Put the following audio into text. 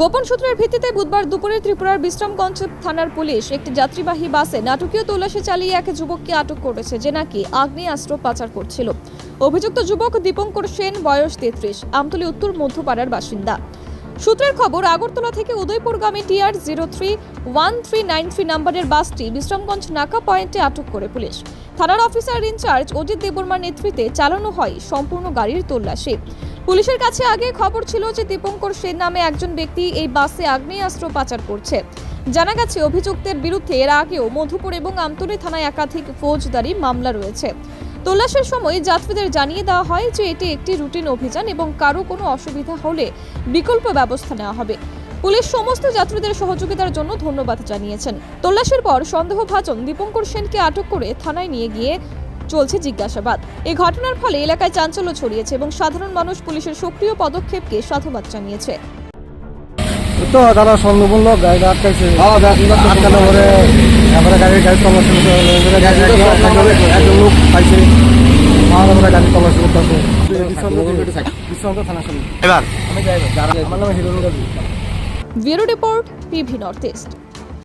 গোপন সূত্রের ভিত্তিতে বুধবার দুপুরে ত্রিপুরার বিশ্রামগঞ্জ থানার পুলিশ একটি যাত্রীবাহী বাসে নাটকীয় তল্লাশি চালিয়ে এক যুবককে আটক করেছে, যে নাকি আগ্নেয়াস্ত্র পাচার করছিল। অভিযুক্ত যুবক দীপঙ্কর সেন, বয়স তেত্রিশ, আমতলী উত্তর মধ্যপাড়ার বাসিন্দা। সূত্রের খবর, আগরতলা থেকে উদয়পুরগামী TR zero three one three nine three নাম্বারের বাসটি বিশ্রামগঞ্জ নাকা পয়েন্টে আটক করে পুলিশ। থানার অফিসার ইনচার্জ অজিত দেববর্মার নেতৃত্বে চালানো হয় সম্পূর্ণ গাড়ির তল্লাশি। পুলিশের কাছে আগে খবর ছিল যে দীপঙ্কর সেন নামে একজন ব্যক্তি এই বাসে আগ্নেয়াস্ত্র পাচার করছে। জানা গেছে, অভিযুক্তের বিরুদ্ধে এর আগেও মধুপুর এবং আমতলী থানায় একাধিক ফৌজদারি মামলা রয়েছে। তল্লাশের সময় যাত্রীদের জানিয়ে দেওয়া হয় যে এটি একটি রুটিন অভিযান এবং কারও কোনো অসুবিধা হলে বিকল্প ব্যবস্থা নেওয়া হবে। পুলিশ সমস্ত যাত্রীদের সহযোগিতার জন্য ধন্যবাদ জানিয়েছেন। তল্লাশের পর সন্দেহভাজন দীপঙ্কর সেনকে আটক করে থানায় নিয়ে গিয়ে চলছে জিজ্ঞাসাবাদ। এ ঘটনার ফলে এলাকায় চাঞ্চল্য ছড়িয়েছে এবং সাধারণ মানুষ পুলিশের সক্রিয় পদক্ষেপকে সাধুবাদ জানিয়েছে। তো তারা স্বর্ণমূল্য গাড়িটা আটকাইছে। আটকানো পরে তারপরে গাড়ির গাড়ি তল্লাশি একজন- লোক পাইছে। আমরা গাড়ি তল্লাশি আমি আমার নাম Hiro bureau report PV north east.